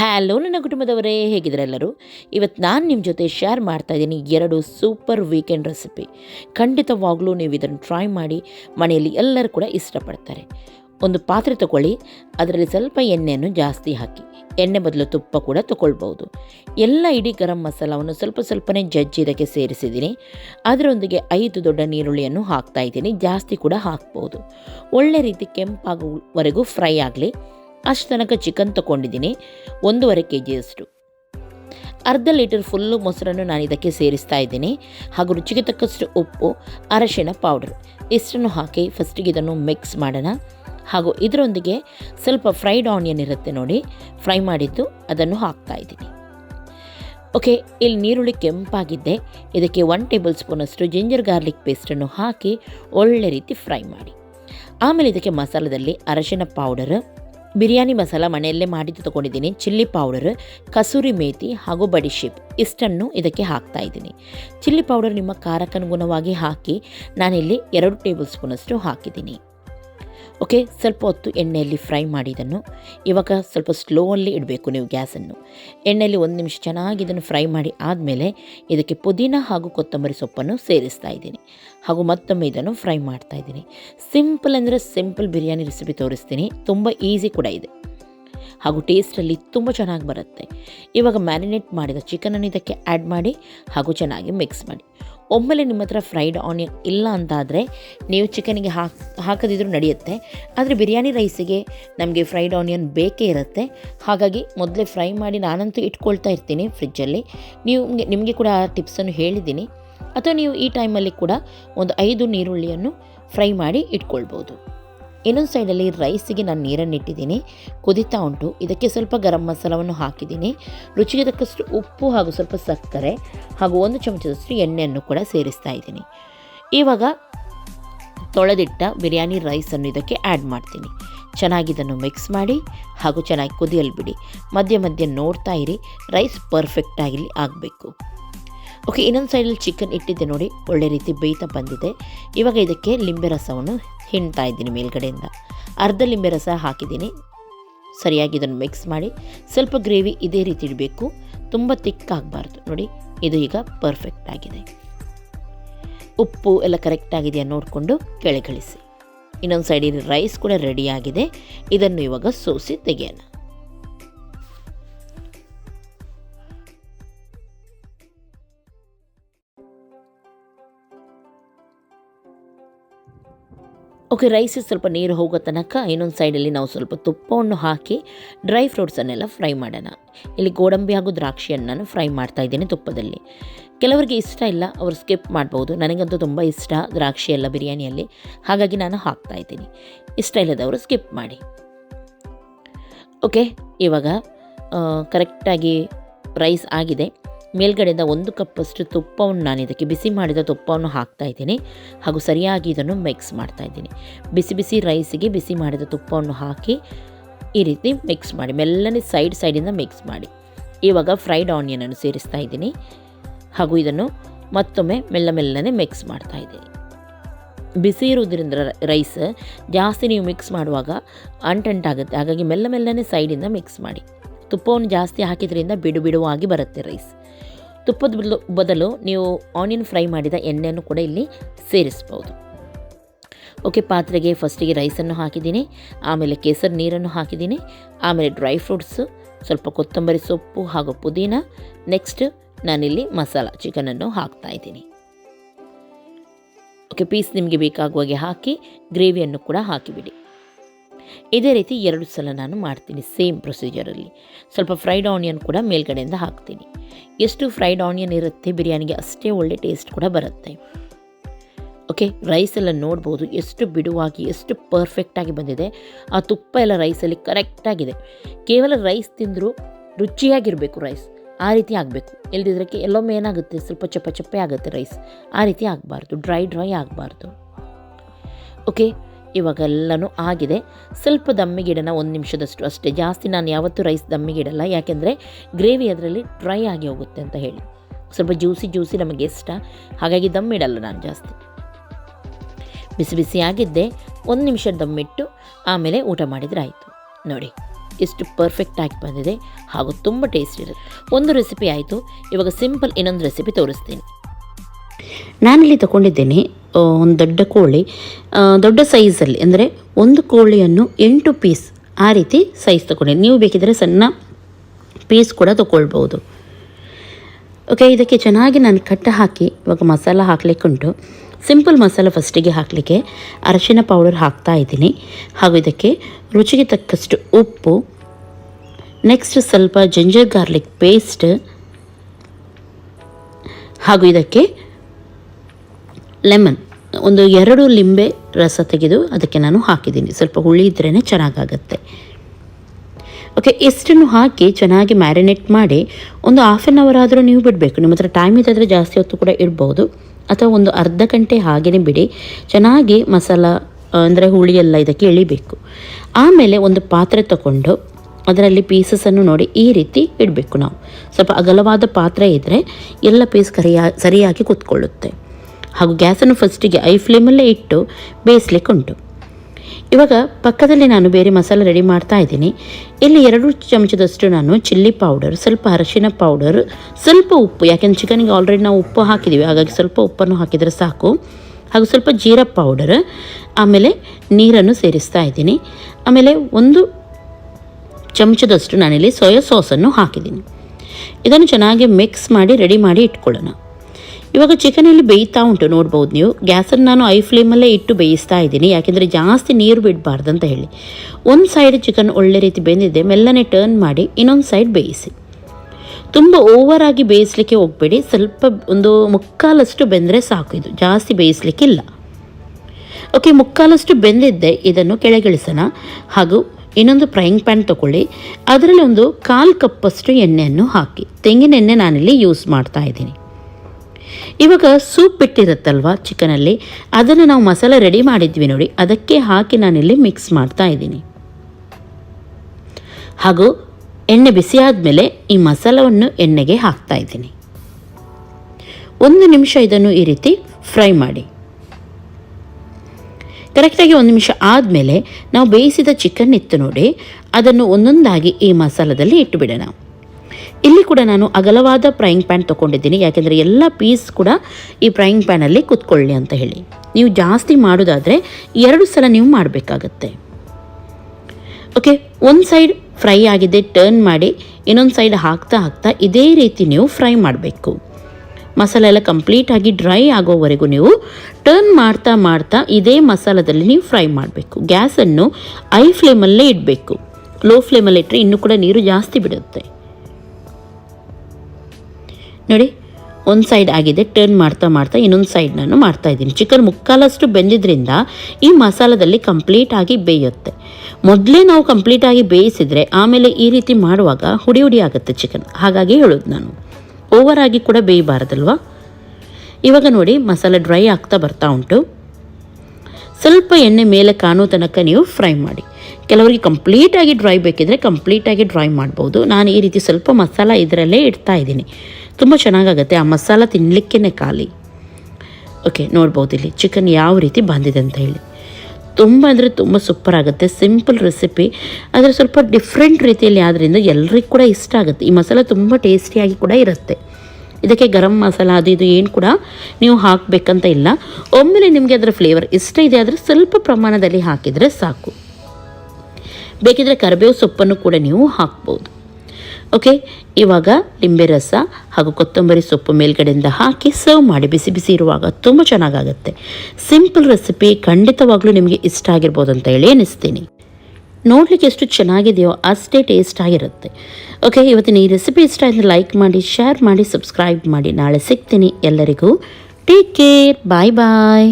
Hello ನನ್ನ ಕುಟುಂಬದವರೇ ಹೇಗಿದ್ದಾರೆ ಎಲ್ಲರೂ ಇವತ್ತು ನಾನು ನಿಮ್ಮ ಜೊತೆ ಶೇರ್ ಮಾಡ್ತಾ ಇದ್ದೀನಿ ಎರಡು ಸೂಪರ್ ವೀಕೆಂಡ್ ರೆಸಿಪಿ ಖಂಡಿತವಾಗ್ಲೂ ನೀವು ಇದನ್ನು ಟ್ರೈ ಮಾಡಿ ಮನೆಯಲ್ಲಿ ಎಲ್ಲರೂ ಕೂಡ ಇಷ್ಟಪಡ್ತಾರೆ. ಒಂದು ಪಾತ್ರೆ ತಗೊಳ್ಳಿ ಅದರಲ್ಲಿ ಸ್ವಲ್ಪ ಎಣ್ಣೆಯನ್ನು ಜಾಸ್ತಿ ಹಾಕಿ. ಎಣ್ಣೆ ಬದಲು ತುಪ್ಪ ಕೂಡ ತಗೊಳ್ಬೋದು ಎಲ್ಲ ಇಡೀ ಗರಂ ಮಸಾಲವನ್ನು ಸ್ವಲ್ಪ ಸ್ವಲ್ಪನೇ ಜಜ್ಜಿ ಇದಕ್ಕೆ ಸೇರಿಸಿದ್ದೀನಿ. ಅದರೊಂದಿಗೆ ಐದು ದೊಡ್ಡ ನೀರುಳ್ಳಿಯನ್ನು ಹಾಕ್ತಾ ಇದ್ದೀನಿ, ಜಾಸ್ತಿ ಕೂಡ ಹಾಕ್ಬೋದು ಒಳ್ಳೆ ರೀತಿ ಕೆಂಪಾಗುವವರೆಗೂ ಫ್ರೈ ಆಗಲಿ. ಅಷ್ಟು ತನಕ ಚಿಕನ್ ತಗೊಂಡಿದ್ದೀನಿ, ಒಂದೂವರೆ ಕೆ ಜಿಯಷ್ಟು ಅರ್ಧ ಲೀಟರ್ ಫುಲ್ಲು ಮೊಸರನ್ನು ನಾನು ಇದಕ್ಕೆ ಸೇರಿಸ್ತಾ ಇದ್ದೀನಿ, ಹಾಗೂ ರುಚಿಗೆ ತಕ್ಕಷ್ಟು ಉಪ್ಪು, ಅರಶಿನ ಪೌಡರ್. ಇಷ್ಟನ್ನು ಹಾಕಿ ಫಸ್ಟಿಗೆ ಇದನ್ನು ಮಿಕ್ಸ್ ಮಾಡೋಣ. ಹಾಗೂ ಇದರೊಂದಿಗೆ ಸ್ವಲ್ಪ ಫ್ರೈಡ್ ಆನಿಯನ್ ಇರುತ್ತೆ ನೋಡಿ, ಫ್ರೈ ಮಾಡಿದ್ದು ಅದನ್ನು ಹಾಕ್ತಾ ಇದ್ದೀನಿ. ಓಕೆ, ಇಲ್ಲಿ ನೀರುಳ್ಳಿ ಕೆಂಪಾಗಿದ್ದೆ ಇದಕ್ಕೆ ಒನ್ ಟೇಬಲ್ ಸ್ಪೂನಷ್ಟು ಜಿಂಜರ್ ಗಾರ್ಲಿಕ್ ಪೇಸ್ಟನ್ನು ಹಾಕಿ ಒಳ್ಳೆ ರೀತಿ ಫ್ರೈ ಮಾಡಿ. ಆಮೇಲೆ ಇದಕ್ಕೆ ಮಸಾಲದಲ್ಲಿ ಅರಶಿನ ಪೌಡರ್ ಬಿರಿಯಾನಿ ಮಸಾಲ ಮನೆಯಲ್ಲೇ ಮಾಡಿದ್ದು ತಗೊಂಡಿದ್ದೀನಿ. ಚಿಲ್ಲಿ ಪೌಡರ್, ಕಸೂರಿ ಮೇಥಿ ಹಾಗೂ ಬಡಿಶೇಪ್ ಇಷ್ಟನ್ನು ಇದಕ್ಕೆ ಹಾಕ್ತಾ ಇದ್ದೀನಿ. ಚಿಲ್ಲಿ ಪೌಡರ್ ನಿಮ್ಮ ಖಾರಕ್ಕನುಗುಣವಾಗಿ ಹಾಕಿ ನಾನಿಲ್ಲಿ ಎರಡು ಟೇಬಲ್ ಸ್ಪೂನಷ್ಟು ಹಾಕಿದ್ದೀನಿ. ಓಕೆ, ಸ್ವಲ್ಪ ಹೊತ್ತು ಎಣ್ಣೆಯಲ್ಲಿ ಫ್ರೈ ಮಾಡಿದನ್ನು. ಇವಾಗ ಸ್ವಲ್ಪ ಸ್ಲೋವಲ್ಲಿ ಇಡಬೇಕು ನೀವು ಗ್ಯಾಸನ್ನು. ಎಣ್ಣೆಯಲ್ಲಿ ಒಂದು ನಿಮಿಷ ಚೆನ್ನಾಗಿ ಇದನ್ನು ಫ್ರೈ ಮಾಡಿ ಆದಮೇಲೆ ಇದಕ್ಕೆ ಪುದೀನ ಹಾಗೂ ಕೊತ್ತಂಬರಿ ಸೊಪ್ಪನ್ನು ಸೇರಿಸ್ತಾ ಇದ್ದೀನಿ. ಹಾಗೂ ಮತ್ತೊಮ್ಮೆ ಇದನ್ನು ಫ್ರೈ ಮಾಡ್ತಾ ಇದ್ದೀನಿ. ಸಿಂಪಲ್ ಅಂದರೆ ಸಿಂಪಲ್ ಬಿರಿಯಾನಿ ರೆಸಿಪಿ ತೋರಿಸ್ತೀನಿ. ತುಂಬ ಈಸಿ ಕೂಡ ಇದೆ. ಹಾಗೂ ಟೇಸ್ಟಲ್ಲಿ ತುಂಬ ಚೆನ್ನಾಗಿ ಬರುತ್ತೆ. ಇವಾಗ ಮ್ಯಾರಿನೇಟ್ ಮಾಡಿದ ಚಿಕನನ್ನು ಇದಕ್ಕೆ ಆ್ಯಡ್ ಮಾಡಿ ಹಾಗೂ ಚೆನ್ನಾಗಿ ಮಿಕ್ಸ್ ಮಾಡಿ. ಒಮ್ಮೆಲೆ ನಿಮ್ಮ ಹತ್ರ ಫ್ರೈಡ್ ಆನಿಯನ್ ಇಲ್ಲ ಅಂತಾದರೆ ನೀವು ಚಿಕನಿಗೆ ಹಾಕಿ, ಹಾಕದಿದ್ರೂ ನಡೆಯುತ್ತೆ. ಆದರೆ ಬಿರಿಯಾನಿ ರೈಸಿಗೆ ನಮಗೆ ಫ್ರೈಡ್ ಆನಿಯನ್ ಬೇಕೇ ಇರುತ್ತೆ. ಹಾಗಾಗಿ ಮೊದಲೇ ಫ್ರೈ ಮಾಡಿ ನಾನಂತೂ ಇಟ್ಕೊಳ್ತಾ ಇರ್ತೀನಿ ಫ್ರಿಜ್ಜಲ್ಲಿ. ನೀವು ನಿಮಗೆ ಕೂಡ ಆ ಟಿಪ್ಸನ್ನು ಹೇಳಿದ್ದೀನಿ. ಅಥವಾ ನೀವು ಈ ಟೈಮಲ್ಲಿ ಕೂಡ ಒಂದು ಐದು ನೀರುಳ್ಳಿಯನ್ನು ಫ್ರೈ ಮಾಡಿ ಇಟ್ಕೊಳ್ಬೋದು. ಇನ್ನೊಂದು ಸೈಡಲ್ಲಿ ರೈಸಿಗೆ ನಾನು ನೀರನ್ನು ಇಟ್ಟಿದ್ದೀನಿ. ಕುದಿತಾ ಉಂಟು. ಇದಕ್ಕೆ ಸ್ವಲ್ಪ ಗರಂ ಮಸಾಲವನ್ನು ಹಾಕಿದ್ದೀನಿ. ರುಚಿಗೆ ತಕ್ಕಷ್ಟು ಉಪ್ಪು ಹಾಗೂ ಸ್ವಲ್ಪ ಸಕ್ಕರೆ ಹಾಗೂ ಒಂದು ಚಮಚದಷ್ಟು ಎಣ್ಣೆಯನ್ನು ಕೂಡ ಸೇರಿಸ್ತಾ ಇದ್ದೀನಿ. ಇವಾಗ ತೊಳೆದಿಟ್ಟ ಬಿರಿಯಾನಿ ರೈಸನ್ನು ಇದಕ್ಕೆ ಆ್ಯಡ್ ಮಾಡ್ತೀನಿ. ಚೆನ್ನಾಗಿ ಇದನ್ನು ಮಿಕ್ಸ್ ಮಾಡಿ ಹಾಗೂ ಚೆನ್ನಾಗಿ ಕುದಿಯಲು ಬಿಡಿ ಮಧ್ಯೆ ಮಧ್ಯೆ ನೋಡ್ತಾ ಇರಿ. ರೈಸ್ ಪರ್ಫೆಕ್ಟಾಗಿ ಆಗಬೇಕು. ಓಕೆ ಇನ್ನೊಂದು ಸೈಡಲ್ಲಿ ಚಿಕನ್ ಇಟ್ಟಿದ್ದೆ ನೋಡಿ. ಒಳ್ಳೆ ರೀತಿ ಬೇಯ್ತಾ ಬಂದಿದೆ. ಇವಾಗ ಇದಕ್ಕೆ ಲಿಂಬೆ ರಸವನ್ನು ಹಿಂಡ್ತಾ ಇದ್ದೀನಿ ಮೇಲ್ಗಡೆಯಿಂದ. ಅರ್ಧ ಲಿಂಬೆ ರಸ ಹಾಕಿದ್ದೀನಿ. ಸರಿಯಾಗಿ ಇದನ್ನು ಮಿಕ್ಸ್ ಮಾಡಿ. ಸ್ವಲ್ಪ ಗ್ರೇವಿ ಇದೇ ರೀತಿ ಇಡಬೇಕು. ತುಂಬ ತಿಕ್ಕಾಗಬಾರ್ದು ನೋಡಿ, ಇದು ಈಗ ಪರ್ಫೆಕ್ಟ್ ಆಗಿದೆ. ಉಪ್ಪು ಎಲ್ಲ ಕರೆಕ್ಟ್ ಆಗಿದೆಯಾ ನೋಡಿಕೊಂಡು ಕೆಳಗಳಿಸಿ. ಇನ್ನೊಂದು ಸೈಡಿನ ರೈಸ್ ಕೂಡ ರೆಡಿಯಾಗಿದೆ ಇದನ್ನು ಇವಾಗ ಸೋಸಿ ತೆಗೆಯೋಣ. ಓಕೆ ರೈಸ್ ಸ್ವಲ್ಪ ನೀರು ಹೋಗೋ ತನಕ ಇನ್ನೊಂದು ಸೈಡಲ್ಲಿ ನಾವು ಸ್ವಲ್ಪ ತುಪ್ಪವನ್ನು ಹಾಕಿ ಡ್ರೈ ಫ್ರೂಟ್ಸನ್ನೆಲ್ಲ ಫ್ರೈ ಮಾಡೋಣ. ಇಲ್ಲಿ ಗೋಡಂಬಿ ಹಾಗೂ ದ್ರಾಕ್ಷಿಯನ್ನು ನಾನು ಫ್ರೈ ಮಾಡ್ತಾ ಇದ್ದೀನಿ ತುಪ್ಪದಲ್ಲಿ. ಕೆಲವರಿಗೆ ಇಷ್ಟ ಇಲ್ಲ, ಅವರು ಸ್ಕಿಪ್ ಮಾಡ್ಬೋದು. ನನಗಂತೂ ತುಂಬ ಇಷ್ಟ ದ್ರಾಕ್ಷಿ ಎಲ್ಲ ಬಿರಿಯಾನಿಯಲ್ಲಿ. ಹಾಗಾಗಿ ನಾನು ಹಾಕ್ತಾ ಇದ್ದೀನಿ. ಇಷ್ಟ ಇಲ್ಲದವರು ಸ್ಕಿಪ್ ಮಾಡಿ. ಓಕೆ ಇವಾಗ ಕರೆಕ್ಟಾಗಿ ರೈಸ್ ಆಗಿದೆ. ಮೇಲ್ಗಡೆಯಿಂದ ಒಂದು ಕಪ್ಪಷ್ಟು ತುಪ್ಪವನ್ನು ನಾನು ಇದಕ್ಕೆ ಬಿಸಿ ಮಾಡಿದ ತುಪ್ಪವನ್ನು ಹಾಕ್ತಾ ಇದ್ದೀನಿ. ಹಾಗೂ ಸರಿಯಾಗಿ ಇದನ್ನು ಮಿಕ್ಸ್ ಮಾಡ್ತಾ ಇದ್ದೀನಿ. ಬಿಸಿ ಬಿಸಿ ರೈಸಿಗೆ ಬಿಸಿ ಮಾಡಿದ ತುಪ್ಪವನ್ನು ಹಾಕಿ ಈ ರೀತಿ ಮಿಕ್ಸ್ ಮಾಡಿ, ಮೆಲ್ಲನೆ ಸೈಡ್ ಸೈಡಿಂದ ಮಿಕ್ಸ್ ಮಾಡಿ. ಇವಾಗ ಫ್ರೈಡ್ ಆನಿಯನನ್ನು ಸೇರಿಸ್ತಾ ಇದ್ದೀನಿ. ಹಾಗೂ ಇದನ್ನು ಮತ್ತೊಮ್ಮೆ ಮೆಲ್ಲ ಮೆಲ್ಲನೆ ಮಿಕ್ಸ್ ಮಾಡ್ತಾ ಇದ್ದೀನಿ. ಬಿಸಿ ಇರುವುದರಿಂದ ರೈಸ್ ಜಾಸ್ತಿ ನೀವು ಮಿಕ್ಸ್ ಮಾಡುವಾಗ ಅಂಟಂಟಾಗುತ್ತೆ ಹಾಗಾಗಿ ಮೆಲ್ಲ ಮೆಲ್ಲನೆ ಸೈಡಿಂದ ಮಿಕ್ಸ್ ಮಾಡಿ. ತುಪ್ಪವನ್ನು ಜಾಸ್ತಿ ಹಾಕಿದ್ರಿಂದ ಬಿಡು ಬಿಡುವಾಗಿ ಬರುತ್ತೆ ರೈಸ್ ತುಪ್ಪದ ಬದಲು ನೀವು ಆನಿಯನ್ ಫ್ರೈ ಮಾಡಿದ ಎಣ್ಣೆಯನ್ನು ಕೂಡ ಇಲ್ಲಿ ಸೇರಿಸ್ಬೋದು. ಓಕೆ, ಪಾತ್ರೆಗೆ ಫಸ್ಟಿಗೆ ರೈಸನ್ನು ಹಾಕಿದ್ದೀನಿ, ಆಮೇಲೆ ಕೇಸರಿ ನೀರನ್ನು ಹಾಕಿದ್ದೀನಿ, ಆಮೇಲೆ ಡ್ರೈ ಫ್ರೂಟ್ಸು, ಸ್ವಲ್ಪ ಕೊತ್ತಂಬರಿ ಸೊಪ್ಪು ಹಾಗೂ ಪುದೀನ, ನೆಕ್ಸ್ಟ್ ನಾನಿಲ್ಲಿ ಮಸಾಲ, ಚಿಕನನ್ನು ಹಾಕ್ತಾ ಇದ್ದೀನಿ. ಓಕೆ, ಪೀಸ್ ನಿಮಗೆ ಬೇಕಾಗುವಾಗೆ ಹಾಕಿ, ಗ್ರೇವಿಯನ್ನು ಕೂಡ ಹಾಕಿಬಿಡಿ. ಇದೇ ರೀತಿ ಎರಡು ಸಲ ನಾನು ಮಾಡ್ತೀನಿ ಸೇಮ್ ಪ್ರೊಸೀಜರಲ್ಲಿ ಸ್ವಲ್ಪ ಫ್ರೈಡ್ ಆನಿಯನ್ ಕೂಡ ಮೇಲ್ಗಡೆಯಿಂದ ಹಾಕ್ತೀನಿ. ಎಷ್ಟು ಫ್ರೈಡ್ ಆನಿಯನ್ ಇರುತ್ತೆ ಬಿರಿಯಾನಿಗೆ ಅಷ್ಟೇ ಒಳ್ಳೆ ಟೇಸ್ಟ್ ಕೂಡ ಬರುತ್ತೆ. ಓಕೆ ರೈಸ್ ಎಲ್ಲ ನೋಡ್ಬೋದು, ಎಷ್ಟು ಬಿಡುವಾಗಿ, ಎಷ್ಟು ಪರ್ಫೆಕ್ಟಾಗಿ ಬಂದಿದೆ. ಆ ತುಪ್ಪ ಎಲ್ಲ ರೈಸಲ್ಲಿ ಕರೆಕ್ಟಾಗಿದೆ ಕೇವಲ ರೈಸ್ ತಿಂದರೂ ರುಚಿಯಾಗಿರಬೇಕು ರೈಸ್ ಆ ರೀತಿ ಆಗಬೇಕು. ಇಲ್ದಿದ್ರಕ್ಕೆ ಎಲ್ಲೊಮ್ಮೆ ಏನಾಗುತ್ತೆ, ಸ್ವಲ್ಪ ಚಪ್ಪ ಚಪ್ಪೆ ಆಗುತ್ತೆ ರೈಸ್ ಆ ರೀತಿ ಆಗಬಾರ್ದು ಡ್ರೈ ಡ್ರೈ ಆಗಬಾರ್ದು. ಓಕೆ ಇವಾಗ ಎಲ್ಲನೂ ಆಗಿದೆ. ಸ್ವಲ್ಪ ದಮ್ಮಿಗಿಡನ ಒಂದು ನಿಮಿಷದಷ್ಟು ಅಷ್ಟೇ. ಜಾಸ್ತಿ ನಾನು ಯಾವತ್ತೂ ರೈಸ್ ದಮ್ಮಿಗಿಡಲ್ಲ ಯಾಕೆಂದರೆ ಗ್ರೇವಿ ಅದರಲ್ಲಿ ಡ್ರೈ ಆಗಿ ಹೋಗುತ್ತೆ ಅಂತ ಹೇಳಿ. ಸ್ವಲ್ಪ ಜ್ಯೂಸಿ ಜ್ಯೂಸಿ ನಮಗೆ ಇಷ್ಟ. ಹಾಗಾಗಿ ದಮ್ಮಿಡಲ್ಲ ನಾನು ಜಾಸ್ತಿ. ಬಿಸಿ ಬಿಸಿ ಆಗಿದ್ದೆ. ಒಂದು ನಿಮಿಷ ದಮ್ಮಿಟ್ಟು ಆಮೇಲೆ ಊಟ ಮಾಡಿದರೆ ಆಯಿತು. ನೋಡಿ, ಎಷ್ಟು ಪರ್ಫೆಕ್ಟಾಗಿ ಬಂದಿದೆ ಹಾಗೂ ತುಂಬ ಟೇಸ್ಟ್ ಇರುತ್ತೆ. ಒಂದು ರೆಸಿಪಿ ಆಯಿತು. ಇವಾಗ ಸಿಂಪಲ್ ಇನ್ನೊಂದು ರೆಸಿಪಿ ತೋರಿಸ್ತೀನಿ. ನಾನಿಲ್ಲಿ ತಗೊಂಡಿದ್ದೇನೆ ಒಂದು ದೊಡ್ಡ ಕೋಳಿ. ದೊಡ್ಡ ಸೈಜಲ್ಲಿ, ಅಂದರೆ ಒಂದು ಕೋಳಿಯನ್ನು ಎಂಟು ಪೀಸ್ ಆ ರೀತಿ ಸೈಜ್ ತಗೊಂಡಿದ್ದೀನಿ ನೀವು ಬೇಕಿದ್ದರೆ ಸಣ್ಣ ಪೀಸ್ ಕೂಡ ತಗೊಳ್ಬೋದು ಓಕೆ ಇದಕ್ಕೆ ಚೆನ್ನಾಗಿ ನಾನು ಕಟ್ಟ ಹಾಕಿ, ಇವಾಗ ಮಸಾಲ ಹಾಕಲಿಕ್ಕುಂಟು ಸಿಂಪಲ್ ಮಸಾಲ ಫಸ್ಟಿಗೆ ಹಾಕಲಿಕ್ಕೆ ಅರಶಿನ ಪೌಡರ್ ಹಾಕ್ತಾ ಇದ್ದೀನಿ. ಹಾಗೂ ಇದಕ್ಕೆ ರುಚಿಗೆ ತಕ್ಕಷ್ಟು ಉಪ್ಪು ನೆಕ್ಸ್ಟ್ ಸ್ವಲ್ಪ ಜಿಂಜರ್ ಗಾರ್ಲಿಕ್ ಪೇಸ್ಟ್ ಹಾಗೂ ಇದಕ್ಕೆ ಲೆಮನ್, ಒಂದು ಎರಡು ಲಿಂಬೆ ರಸ ತೆಗೆದು ಅದಕ್ಕೆ ನಾನು ಹಾಕಿದ್ದೀನಿ. ಸ್ವಲ್ಪ ಹುಳಿ ಇದ್ರೇ ಚೆನ್ನಾಗಾಗತ್ತೆ. ಓಕೆ ಇಷ್ಟನ್ನು ಹಾಕಿ ಚೆನ್ನಾಗಿ ಮ್ಯಾರಿನೇಟ್ ಮಾಡಿ ಒಂದು ಹಾಫ್ ಆನ್ ಅವರ್ ಆದರೂ ನೀವು ಬಿಡಬೇಕು. ನಿಮ್ಮ ಹತ್ರ ಟೈಮ್ ಇದ್ದಾದರೆ ಜಾಸ್ತಿ ಹೊತ್ತು ಕೂಡ ಇಡ್ಬೋದು. ಅಥವಾ ಒಂದು ಅರ್ಧ ಗಂಟೆ ಹಾಗೆಯೇ ಬಿಡಿ. ಚೆನ್ನಾಗಿ ಮಸಾಲ ಅಂದರೆ ಹುಳಿ ಎಲ್ಲ ಇದಕ್ಕೆ ಇಳಿಬೇಕು ಆಮೇಲೆ ಒಂದು ಪಾತ್ರೆ ತಗೊಂಡು ಅದರಲ್ಲಿ ಪೀಸಸನ್ನು ನೋಡಿ ಈ ರೀತಿ ಇಡಬೇಕು ನಾವು. ಸ್ವಲ್ಪ ಅಗಲವಾದ ಪಾತ್ರೆ ಇದ್ದರೆ ಎಲ್ಲ ಪೀಸ್ ಕರಿಯಾ, ಸರಿಯಾಗಿ ಕೂತ್ಕೊಳ್ಳುತ್ತೆ. ಹಾಗೂ ಗ್ಯಾಸನ್ನು ಫಸ್ಟಿಗೆ ಐ ಫ್ಲೇಮಲ್ಲೇ ಇಟ್ಟು ಬೇಯಿಸ್ಲಿಕ್ಕೆ ಉಂಟು. ಇವಾಗ ಪಕ್ಕದಲ್ಲಿ ನಾನು ಬೇರೆ ಮಸಾಲೆ ರೆಡಿ ಮಾಡ್ತಾ ಇದ್ದೀನಿ. ಇಲ್ಲಿ ಎರಡು ಚಮಚದಷ್ಟು ನಾನು ಚಿಲ್ಲಿ ಪೌಡರ್ ಸ್ವಲ್ಪ ಅರಶಿನ ಪೌಡರ್ ಸ್ವಲ್ಪ ಉಪ್ಪು, ಯಾಕೆಂದ್ರೆ ಚಿಕನ್ಗೆ ಆಲ್ರೆಡಿ ನಾವು ಉಪ್ಪು ಹಾಕಿದ್ದೀವಿ ಹಾಗಾಗಿ ಸ್ವಲ್ಪ ಉಪ್ಪನ್ನು ಹಾಕಿದರೆ ಸಾಕು. ಹಾಗೂ ಸ್ವಲ್ಪ ಜೀರಾ ಪೌಡರ್ ಆಮೇಲೆ ನೀರನ್ನು ಸೇರಿಸ್ತಾ ಇದ್ದೀನಿ. ಆಮೇಲೆ ಒಂದು ಚಮಚದಷ್ಟು ನಾನಿಲ್ಲಿ ಸೋಯಾ ಸಾಸನ್ನು ಹಾಕಿದ್ದೀನಿ. ಇದನ್ನು ಚೆನ್ನಾಗಿ ಮಿಕ್ಸ್ ಮಾಡಿ ರೆಡಿ ಮಾಡಿ ಇಟ್ಕೊಳ್ಳೋಣ. ಇವಾಗ ಚಿಕನಲ್ಲಿ ಬೇಯ್ತಾ ಉಂಟು, ನೋಡ್ಬೋದು ನೀವು. ಗ್ಯಾಸನ್ನು ನಾನು ಐ ಫ್ಲೇಮಲ್ಲೇ ಇಟ್ಟು ಬೇಯಿಸ್ತಾ ಇದ್ದೀನಿ, ಯಾಕೆಂದರೆ ಜಾಸ್ತಿ ನೀರು ಬಿಡಬಾರ್ದು ಅಂತ ಹೇಳಿ. ಒಂದು ಸೈಡ್ ಚಿಕನ್ ಒಳ್ಳೆ ರೀತಿ ಬೆಂದಿದೆ, ಮೆಲ್ಲನೆ ಟರ್ನ್ ಮಾಡಿ ಇನ್ನೊಂದು ಸೈಡ್ ಬೇಯಿಸಿ. ತುಂಬ ಓವರ್ ಆಗಿ ಬೇಯಿಸಲಿಕ್ಕೆ ಹೋಗಬೇಡಿ, ಸ್ವಲ್ಪ ಒಂದು ಮುಕ್ಕಾಲಷ್ಟು ಬೆಂದರೆ ಸಾಕು ಇದು, ಜಾಸ್ತಿ ಬೇಯಿಸಲಿಕ್ಕಿಲ್ಲ. ಓಕೆ ಮುಕ್ಕಾಲಷ್ಟು ಬೆಂದಿದ್ದೆ, ಇದನ್ನು ಕೆಳಗಿಳಿಸೋಣ. ಹಾಗೂ ಇನ್ನೊಂದು ಫ್ರೈಯಿಂಗ್ ಪ್ಯಾನ್ ತಗೊಳ್ಳಿ ಅದರಲ್ಲಿ ಒಂದು ಕಾಲು ಕಪ್ಪಷ್ಟು ಎಣ್ಣೆಯನ್ನು ಹಾಕಿ, ತೆಂಗಿನ ಎಣ್ಣೆ ನಾನಿಲ್ಲಿ ಯೂಸ್ ಮಾಡ್ತಾ ಇದ್ದೀನಿ. ಇವಾಗ ಸೂಪ್ ಬಿಟ್ಟಿರುತ್ತಲ್ವ ಚಿಕನಲ್ಲಿ? ಅದನ್ನು ನಾವು ಮಸಾಲೆ ರೆಡಿ ಮಾಡಿದ್ವಿ ನೋಡಿ, ಅದಕ್ಕೆ ಹಾಕಿ ನಾನಿಲ್ಲಿ ಮಿಕ್ಸ್ ಮಾಡ್ತಾ ಇದ್ದೀನಿ. ಹಾಗೂ ಎಣ್ಣೆ ಬಿಸಿ ಆದಮೇಲೆ ಈ ಮಸಾಲವನ್ನು ಎಣ್ಣೆಗೆ ಹಾಕ್ತಾ ಇದ್ದೀನಿ. ಒಂದು ನಿಮಿಷ ಇದನ್ನು ಈ ರೀತಿ ಫ್ರೈ ಮಾಡಿ. ಕರೆಕ್ಟಾಗಿ ಒಂದು ನಿಮಿಷ ಆದಮೇಲೆ ನಾವು ಬೇಯಿಸಿದ ಚಿಕನ್ ಇತ್ತು ನೋಡಿ, ಅದನ್ನು ಒಂದೊಂದಾಗಿ ಈ ಮಸಾಲದಲ್ಲಿ ಇಟ್ಟುಬಿಡೋಣ ಇಲ್ಲಿ ಕೂಡ ನಾನು ಅಗಲವಾದ ಫ್ರೈಯಿಂಗ್ ಪ್ಯಾನ್ ತೊಗೊಂಡಿದ್ದೀನಿ. ಯಾಕೆಂದರೆ ಎಲ್ಲ ಪೀಸ್ ಕೂಡ ಈ ಫ್ರೈಯಿಂಗ್ ಪ್ಯಾನಲ್ಲಿ ಕುತ್ಕೊಳ್ಳಿ ಅಂತ ಹೇಳಿ. ನೀವು ಜಾಸ್ತಿ ಮಾಡೋದಾದರೆ ಎರಡು ಸಲ ನೀವು ಮಾಡಬೇಕಾಗತ್ತೆ. ಓಕೆ ಒಂದು ಸೈಡ್ ಫ್ರೈ ಆಗಿದೆ ಟರ್ನ್ ಮಾಡಿ, ಇನ್ನೊಂದು ಸೈಡ್ ಹಾಕ್ತಾ ಹಾಕ್ತಾ ಇದೇ ರೀತಿ ನೀವು ಫ್ರೈ ಮಾಡಬೇಕು. ಮಸಾಲೆ ಎಲ್ಲ ಕಂಪ್ಲೀಟಾಗಿ ಡ್ರೈ ಆಗೋವರೆಗೂ ನೀವು ಟರ್ನ್ ಮಾಡ್ತಾ ಮಾಡ್ತಾ ಇದೇ ಮಸಾಲದಲ್ಲಿ ನೀವು ಫ್ರೈ ಮಾಡಬೇಕು. ಗ್ಯಾಸನ್ನು ಐ ಫ್ಲೇಮಲ್ಲೇ ಇಡಬೇಕು. ಲೋ ಫ್ಲೇಮಲ್ಲಿ ಇಟ್ಟರೆ ಇನ್ನೂ ಕೂಡ ನೀರು ಜಾಸ್ತಿ ಬಿಡುತ್ತೆ. ನೋಡಿ, ಒಂದು ಸೈಡ್ ಆಗಿದೆ ಟರ್ನ್ ಮಾಡ್ತಾ ಮಾಡ್ತಾ ಇನ್ನೊಂದು ಸೈಡ್ ನಾನು ಮಾಡ್ತಾ ಇದ್ದೀನಿ. ಚಿಕನ್ ಮುಕ್ಕಾಲಷ್ಟು ಬೆಂದಿದ್ರಿಂದ ಈ ಮಸಾಲದಲ್ಲಿ ಕಂಪ್ಲೀಟ್ ಆಗಿ ಬೇಯುತ್ತೆ. ಮೊದಲೇ ನಾವು ಕಂಪ್ಲೀಟಾಗಿ ಬೇಯಿಸಿದರೆ ಆಮೇಲೆ ಈ ರೀತಿ ಮಾಡುವಾಗ ಹುಡಿ ಹುಡಿ ಆಗುತ್ತೆ ಚಿಕನ್. ಹಾಗಾಗಿ ಹೇಳೋದು ನಾನು. ಓವರ್ ಆಗಿ ಕೂಡ ಬೇಯಬಾರ್ದಲ್ವ? ಇವಾಗ ನೋಡಿ, ಮಸಾಲೆ ಡ್ರೈ ಆಗ್ತಾ ಬರ್ತಾ ಉಂಟು. ಸ್ವಲ್ಪ ಎಣ್ಣೆ ಮೇಲೆ ಕಾಣೋ ತನಕ ನೀವು ಫ್ರೈ ಮಾಡಿ. ಕೆಲವರಿಗೆ ಕಂಪ್ಲೀಟಾಗಿ ಡ್ರೈ ಬೇಕಿದ್ರೆ ಕಂಪ್ಲೀಟಾಗಿ ಡ್ರೈ ಮಾಡ್ಬೋದು. ನಾನು ಈ ರೀತಿ ಸ್ವಲ್ಪ ಮಸಾಲ ಇದರಲ್ಲೇ ಇಡ್ತಾ ಇದ್ದೀನಿ. ತುಂಬ ಚೆನ್ನಾಗಾಗುತ್ತೆ ಆ ಮಸಾಲ ತಿನ್ನಲಿಕ್ಕೇ ಖಾಲಿ. ಓಕೆ ನೋಡ್ಬೋದು ಇಲ್ಲಿ ಚಿಕನ್ ಯಾವ ರೀತಿ ಬಂದಿದೆ ಅಂತ ಹೇಳಿ. ತುಂಬ ಅಂದರೆ ತುಂಬ ಸೂಪರ್ ಆಗುತ್ತೆ ಸಿಂಪಲ್ ರೆಸಿಪಿ ಆದರೆ ಸ್ವಲ್ಪ ಡಿಫ್ರೆಂಟ್ ರೀತಿಯಲ್ಲಿ ಆದ್ದರಿಂದ ಎಲ್ರಿಗೂ ಕೂಡ ಇಷ್ಟ ಆಗುತ್ತೆ. ಈ ಮಸಾಲ ತುಂಬ ಟೇಸ್ಟಿಯಾಗಿ ಕೂಡ ಇರುತ್ತೆ. ಇದಕ್ಕೆ ಗರಂ ಮಸಾಲ ಅದು ಇದು ಏನು ಕೂಡ ನೀವು ಹಾಕಬೇಕಂತ ಇಲ್ಲ. ಒಮ್ಮೆಲೆ ನಿಮಗೆ ಅದರ ಫ್ಲೇವರ್ ಇಷ್ಟ ಇದೆ ಆದರೆ ಸ್ವಲ್ಪ ಪ್ರಮಾಣದಲ್ಲಿ ಹಾಕಿದರೆ ಸಾಕು. ಬೇಕಿದ್ರೆ ಕರಿಬೇವು ಸೊಪ್ಪನ್ನು ಕೂಡ ನೀವು ಹಾಕ್ಬೋದು. ಓಕೆ ಇವಾಗ ಲಿಂಬೆ ರಸ ಹಾಗೂ ಕೊತ್ತಂಬರಿ ಸೊಪ್ಪು ಮೇಲ್ಗಡೆಯಿಂದ ಹಾಕಿ ಸರ್ವ್ ಮಾಡಿ ಬಿಸಿ ಬಿಸಿ ಇರುವಾಗ ತುಂಬ ಚೆನ್ನಾಗಾಗುತ್ತೆ. ಸಿಂಪಲ್ ರೆಸಿಪಿ ಖಂಡಿತವಾಗ್ಲೂ ನಿಮಗೆ ಇಷ್ಟ ಆಗಿರ್ಬೋದು ಅಂತ ಹೇಳಿ ಅನಿಸ್ತೀನಿ ನೋಡಲಿಕ್ಕೆ ಎಷ್ಟು ಚೆನ್ನಾಗಿದೆಯೋ ಅಷ್ಟೇ ಟೇಸ್ಟ್ ಆಗಿರುತ್ತೆ. ಓಕೆ ಇವತ್ತಿನ ಈ ರೆಸಿಪಿ ಇಷ್ಟ ಆಯಿತು ಲೈಕ್ ಮಾಡಿ ಶೇರ್ ಮಾಡಿ ಸಬ್ಸ್ಕ್ರೈಬ್ ಮಾಡಿ. ನಾಳೆ ಸಿಗ್ತೀನಿ ಎಲ್ಲರಿಗೂ. ಟೇಕ್ ಕೇರ್ ಬಾಯ್ ಬಾಯ್